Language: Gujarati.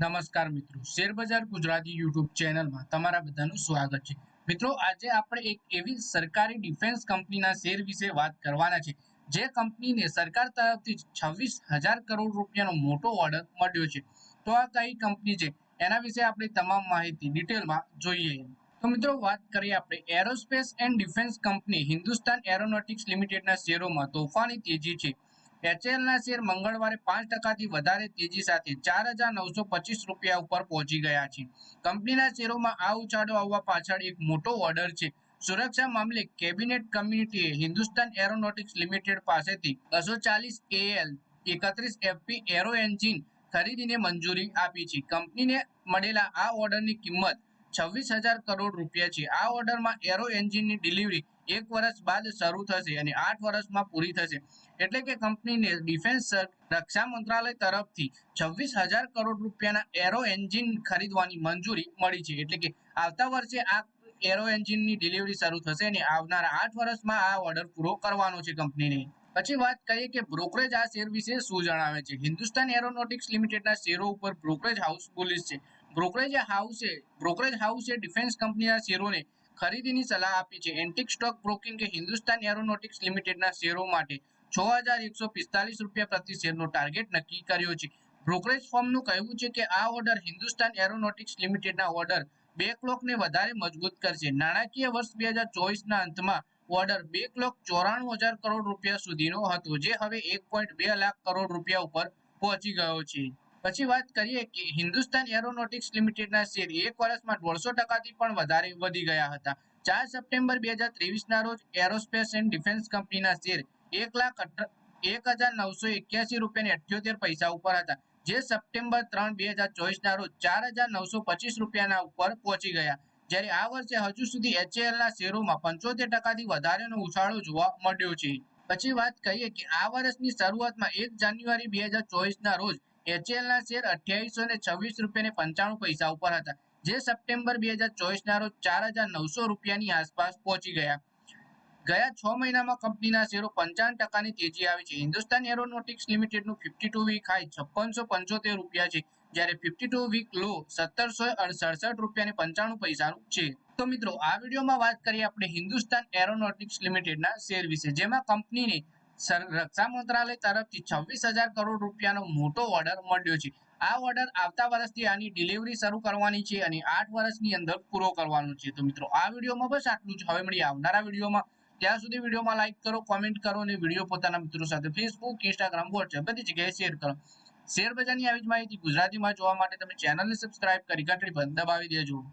નમસ્કાર મિત્રો. શેરબજાર ગુજરાતી યુટ્યુબ ચેનલમાં તમારા બધાનું સ્વાગત છે. મિત્રો, આજે આપણે એક એવી સરકારી ડિફેન્સ કંપનીના શેર વિશે વાત કરવાના છે. જે કંપનીને સરકાર તરફથી છવ્વીસ હજાર કરોડ રૂપિયાનો મોટો ઓર્ડર મળ્યો છે. તો આ કઈ કંપની છે? એના વિશે આપણે તમામ માહિતી ડિટેલમાં જોઈએ. તો મિત્રો, વાત કરીએ આપણે aerospace and defence company Hindustan aeronautics લિમિટેડના શેરોમાં તોફાની તેજી છે. HAL ના શેર મંગળવારે પાંચ ટકાથી વધારે તેજી સાથે ચાર હજાર નવસો પચીસ રૂપિયા ઉપર પહોંચી ગયા છે. કંપનીના શેરોમાં આ ઉછાળો આવવા પાછળ એક મોટો ઓર્ડર છે. સુરક્ષા મામલે કેબિનેટ કમિટીએ હિન્દુસ્તાન એરોનોટિક્સ લિમિટેડ પાસેથી બસો ચાલીસ એએલ, એકત્રીસ એફપી એરો એન્જિન ખરીદીને મંજૂરી આપી છે. કંપનીને મળેલા આ ઓર્ડરની કિંમત છવ્વીસ હજાર કરોડ રૂપિયા છે. આ ઓર્ડરમાં એરો એન્જિનની ડિલિવરી એક વર્ષ બાદ શરૂ થશે અને આઠ વર્ષમાં પૂરી થશે. એટલે કે કંપનીને ડિફેન્સ રક્ષા મંત્રાલય તરફથી છવ્વીસ હજાર કરોડ રૂપિયાના એરો એન્જિન ખરીદવાની મંજૂરી મળી છે. એટલે કે આવતા વર્ષે આ એરો એન્જિનની ડિલિવરી શરૂ થશે અને આવનારા આઠ વર્ષમાં આ ઓર્ડર પૂરો કરવાનો છે કંપનીને. પછી વાત કરીએ કે બ્રોકરેજ આ શેર વિશે શું જણાવે છે? હિન્દુસ્તાન એરોનોટિક્સ લિમિટેડના શેરો ઉપર બ્રોકરેજ હાઉસ પોલીસ છે. બ્રોકરેજ હાઉસે બ્રોકરેજ હાઉસે ડિફેન્સ કંપનીના શેરોને ખરીદીની સલાહ આપી છે. એન્ટિક સ્ટોક બ્રોકિંગ કે હિન્દુસ્તાન એરોનોટિક્સ લિમિટેડના શેરો માટે છ હજાર એકસો પિસ્તાલીસ રૂપિયા પ્રતિ શેરનો ટાર્ગેટ નક્કી કર્યો છે. બ્રોકરેજ ફોર્મનું કહેવું છે કે આ ઓર્ડર હિન્દુસ્તાન એરોનોટિક્સ લિમિટેડના ઓર્ડર બે ક્લોકને વધારે મજબૂત કરશે. નાણાકીય વર્ષ બે હજાર ચોવીસના અંતમાં ઓર્ડર બે ક્લોક ચોરાણું હજાર કરોડ રૂપિયા સુધીનો હતો, જે હવે એક પોઈન્ટ બે લાખ કરોડ રૂપિયા ઉપર પહોંચી ગયો છે. પછી વાત કરીએ કે હિન્દુસ્તાન એરોનોટિક્સ લિમિટેડના શેર એક વર્ષમાં દોઢસો ટકાથી પણ વધારે વધી ગયા હતા. ચાર સપ્ટેમ્બર બે હજાર ત્રેવીસના રોજ એરોસ્પેસ એન્ડ ડિફેન્સ કંપનીના શેર એક લાખ એક હજાર નવસો એક્યાસી રૂપિયાની અઠ્યોતેર પૈસા ઉપર હતા, જે સપ્ટેમ્બર ત્રણ બે હજાર ચોવીસના રોજ ચાર હજાર નવસો પચીસ રૂપિયાના ઉપર પહોંચી ગયા. જ્યારે આ વર્ષે હજુ સુધી એચએલના શેરોમાં પંચોતેર ટકાથી વધારેનો ઉછાળો જોવા મળ્યો છે. પછી વાત કરીએ કે આ વર્ષની શરૂઆતમાં એક જાન્યુઆરી બે હજાર ચોવીસના રોજ HAL ના શેર અઠ્યાવીસો ને છવ્વીસ રૂપિયા ને પંચાણું પૈસા ઉપર હતા, જે સપ્ટેમ્બર બે હજાર ચોવીસના રોજ ચાર હજાર નવસો રૂપિયાની આસપાસ પહોંચી ગયા. ગયા છ મહિનામાં કંપનીના શેરો પંચાવન ટકાની તેજી આવી છે. હિન્દુસ્તાન એરોનોટિક્સ લિમિટેડનું ફિફ્ટી ટુ વીક હાઈ છપ્પનસો પંચોતેર રૂપિયા છે, જ્યારે ફિફ્ટી ટુ વીક લો સત્તરસો સડસઠ રૂપિયા ને પંચાણું પૈસાનું છે. તો મિત્રો, આ વિડીયોમાં વાત કરીએ આપણે હિન્દુસ્તાન એરોનોટિક્સ લિમિટેડના શેર વિશે, જેમાં કંપનીને રક્ષા મંત્રાલય તરફથી છવ્વીસ હજાર કરોડ રૂપિયાનો મોટો ઓર્ડર મળ્યો છે. આ ઓર્ડર આવતા વર્ષથી આની ડિલિવરી શરૂ કરવાની છે અને આઠ વર્ષની અંદર પૂરો કરવાનો છે. તો મિત્રો, આ વિડીયોમાં બસ આટલું જ. હવે મળી આવનારા વિડીયોમાં. ત્યાં સુધી વિડીયોમાં લાઈક કરો કોમેન્ટ કરો અને વીડિયો પોતાના મિત્રો સાથે ફેસબુક ઇન્સ્ટાગ્રામ વોટ્સએપ બધી જગ્યાએ શેર કરો. શેર બજારની આવી જ માહિતી ગુજરાતીમાં જોવા માટે તમે ચેનલને સબસ્ક્રાઇબ કરી ઘંટડી પર દબાવી દેજો.